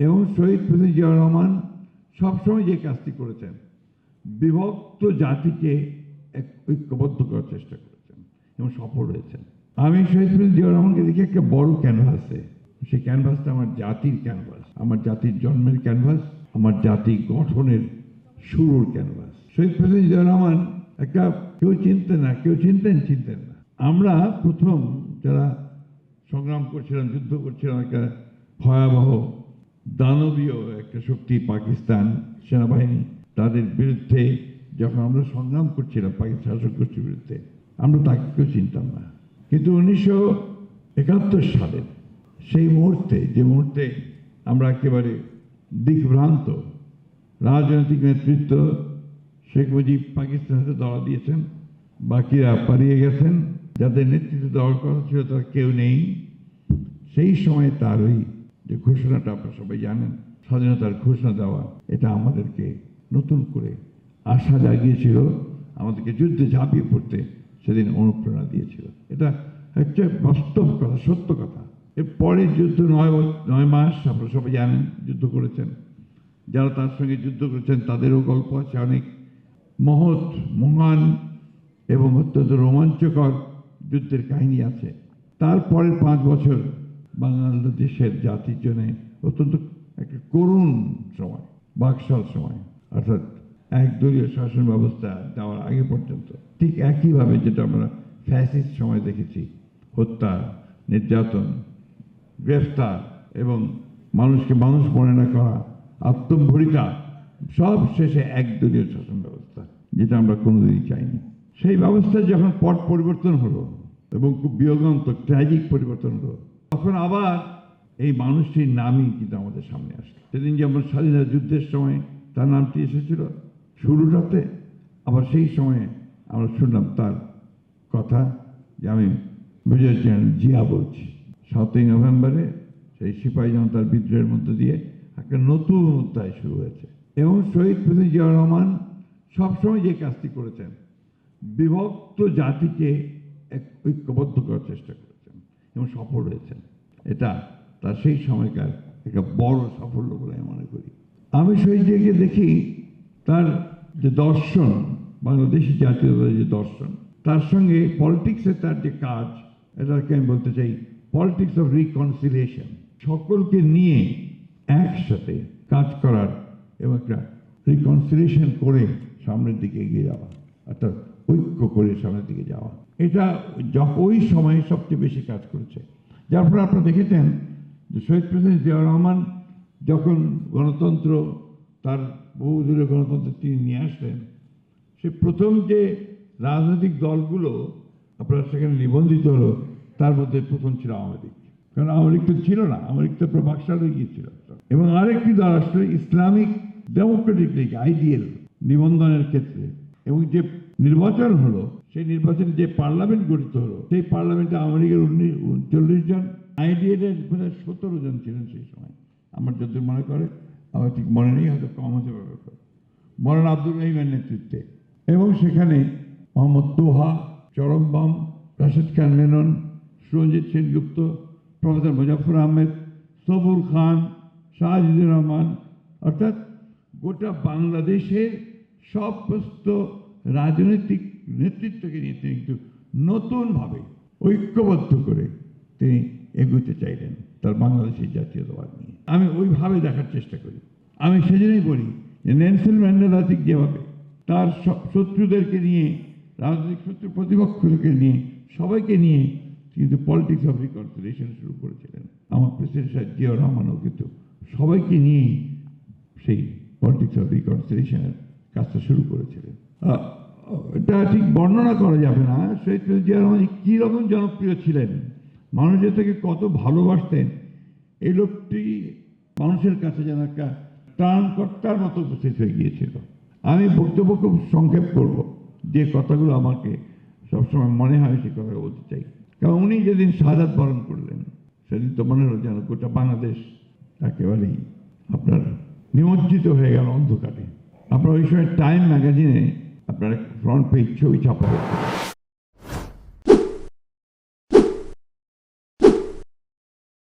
এবং শহীদ প্রেসিডেন্ট জিয়াউর রহমান সবসময় যে কাজটি করেছেন, বিভক্ত জাতিকে এক ঐক্যবদ্ধ করার চেষ্টা করেছেন এবং সফল হয়েছেন। আমি শহীদ প্রেসিডেন্ট জিয়াউর রহমানকে দেখি একটা বড় ক্যানভাসে। সেই ক্যানভাসটা আমার জাতির ক্যানভাস, আমার জাতির জন্মের ক্যানভাস, আমার জাতি গঠনের শুরুর ক্যানভাস। শহীদ প্রেসিডেন্ট জিয়াউর রহমান একটা কেউ চিনতেন না, কেউ চিনতেন চিনতেন না। আমরা প্রথম যারা সংগ্রাম করছিলাম, যুদ্ধ করছিলাম, একটা ভয়াবহ দানবীয় একটা শক্তি পাকিস্তান সেনাবাহিনী তাদের বিরুদ্ধে যখন আমরা সংগ্রাম করছিলাম পাকিস্তান শাসক গোষ্ঠীর বিরুদ্ধে, আমরা তাকে কেউ চিনতাম না। কিন্তু উনিশশো একাত্তর সালে সেই মুহূর্তে, যে মুহূর্তে আমরা একেবারে দিকভ্রান্ত রাজনৈতিক নেতৃত্ব শেখ মুজিব পাকিস্তান হাতে দড়া দিয়েছেন, বাকিরা পালিয়ে গেছেন, যাদের নেতৃত্ব দেওয়ার কথা ছিল তার কেউ নেই। সেই সময় তার ওই যে ঘোষণাটা আপনারা সবাই জানেন, স্বাধীনতার ঘোষণা দেওয়া, এটা আমাদেরকে নতুন করে আশা জাগিয়েছিল, আমাদেরকে যুদ্ধে ঝাঁপিয়ে পড়তে সেদিন অনুপ্রেরণা দিয়েছিল। এটা হচ্ছে বাস্তব কথা, সত্য কথা। এর পরে যুদ্ধ নয় নয় মাস, আপনারা সবাই জানেন, যুদ্ধ করেছেন। যারা তার সঙ্গে যুদ্ধ করেছেন, তাদেরও গল্প আছে অনেক। মহৎ, মহান এবং অত্যন্ত রোমাঞ্চকর যুদ্ধের কাহিনী আছে। তারপরের পাঁচ বছর বাংলাদেশের জাতির জন্য অত্যন্ত একটা করুণ সময়, বাকশাল সময়। অর্থাৎ একদলীয় শাসন ব্যবস্থা দেওয়ার আগে পর্যন্ত ঠিক একইভাবে যেটা আমরা ফ্যাসিস্ট সময় দেখেছি, হত্যা, নির্যাতন, গ্রেফতার এবং মানুষকে মানুষ মনে না করা আত্মম্ভরিতা সব শেষে একদলীয় শাসন ব্যবস্থা, যেটা আমরা কোনোদিনই চাইনি। সেই ব্যবস্থার যখন পট পরিবর্তন হলো এবং খুব বিয়োগান্তক ট্র্যাজিক পরিবর্তন হলো তখন আবার এই মানুষটির নামই কিন্তু আমাদের সামনে আসলো। সেদিন যেমন স্বাধীনতা যুদ্ধের সময় তার নামটি এসেছিল, শুরুটাতে, আবার সেই সময়ে আমরা শুনলাম তার কথা যে আমি মেজর জেনারেল জিয়া বলছি। সাতই নভেম্বরে সেই সিপাহী জনতার বিদ্রোহের মধ্য দিয়ে একটা নতুন অধ্যায় শুরু হয়েছে। এবং শহীদ প্রেসিডেন্ট জিয়াউর রহমান সবসময় যে কাজটি করেছেন, বিভক্ত জাতিকে এক ঐক্যবদ্ধ করার চেষ্টা এবং সফল হয়েছেন। এটা তার সেই সময়কার একটা বড় সাফল্য বলে আমি মনে করি। আমি শহীদ জিয়াকে দেখি তার যে দর্শন, বাংলাদেশি জাতীয়তার যে দর্শন, তার সঙ্গে পলিটিক্সের তার যে কাজ, এটাকে আমি বলতে চাই পলিটিক্স অফ রিকনসিলিয়েশন সকলকে নিয়ে একসাথে কাজ করার এবং একটা রিকনসিলিয়েশন করে সামনের দিকে এগিয়ে যাওয়া, অর্থাৎ ঐক্য করে সামনের দিকে যাওয়া। এটা ওই সময়ে সবচেয়ে বেশি কাজ করেছে। যার ফলে আপনারা দেখেছেন যে শহীদ প্রেসিডেন্ট জিয়াউর রহমান যখন গণতন্ত্র, তার বহু দূরে গণতন্ত্র তিনি নিয়ে আসলেন, সে প্রথম যে রাজনৈতিক দলগুলো আপনার সেখানে নিবন্ধিত হলো, তার মধ্যে প্রথম ছিল আওয়ামী লীগ। কারণ আওয়ামী লীগ তো ছিল না, আওয়ামী লীগ তো প্রভাবশাল গিয়েছিল। এবং আরেকটি দল আসলে, ইসলামিক ডেমোক্রেটিক লীগ, আইডিএল, নিবন্ধনের ক্ষেত্রে। এবং যে নির্বাচন হলো সেই নির্বাচনে যে পার্লামেন্ট গঠিত হলো, সেই পার্লামেন্টে আওয়ামী লীগের উনিশ- জন, আইডিএল এর বোধহয় সতেরো জন ছিলেন সেই সময়। আমার যদি মনে করে আমার ঠিক মনে নেই, হয়তো কম হতে পারবে মরান আব্দুর রহিমের নেতৃত্বে। এবং সেখানে মোহাম্মদ তোহা, চরমবাম, রাশেদ খান মেনন, সুরঞ্জিত সেনগুপ্ত, প্রফেসর মুজাফর আহমেদ, সবুর খান, শাহজিদুর রহমান, অর্থাৎ গোটা বাংলাদেশের সমস্ত রাজনৈতিক নেতৃত্বকে নিয়ে তিনি কিন্তু নতুনভাবে ঐক্যবদ্ধ করে তিনি এগোতে চাইলেন তার বাংলাদেশের জাতীয়তাবাদ নিয়ে। আমি ওইভাবে দেখার চেষ্টা করি। আমি সেজন্যই বলি যে নেলসন ম্যান্ডেলা ঠিক যেভাবে তার শত্রুদেরকে নিয়ে, রাজনৈতিক শত্রু প্রতিপক্ষকে নিয়ে, সবাইকে নিয়ে কিন্তু পলিটিক্স অফ রিকনসিলেশন শুরু করেছিলেন। আমার প্রেসিডেন্ট সাহেব জিয়াউর রহমানও কিন্তু সবাইকে নিয়েই সেই পলিটিক্স অফ রিকনসিলেশনের কাজটা শুরু করেছিলেন। এটা ঠিক বর্ণনা করা যাবে না। শহীদ প্রেসিডেন্ট জিয়া রহমান কী জনপ্রিয় ছিলেন? মানুষের থেকে কত ভালোবাসতেন? এই লোকটি মানুষের কাছে যেন একটা ত্রাণকর্তার মতো উপস্থিত হয়ে গিয়েছিল। আমি বক্তব্য খুব সংক্ষেপ করব। যে কথাগুলো আমাকে সবসময় মনে হয় সে কথা বলতে চাই। কারণ উনি যেদিন শাহাদ বরণ করলেন, সেদিন তো মনে হলো যেন গোটা বাংলাদেশ একেবারেই আপনার নিমজ্জিত হয়ে গেল অন্ধকারে। আপনার ওই সময় টাইম ম্যাগাজিনে আপনার ফ্রন্ট পেজ ছবি ছাপা হতো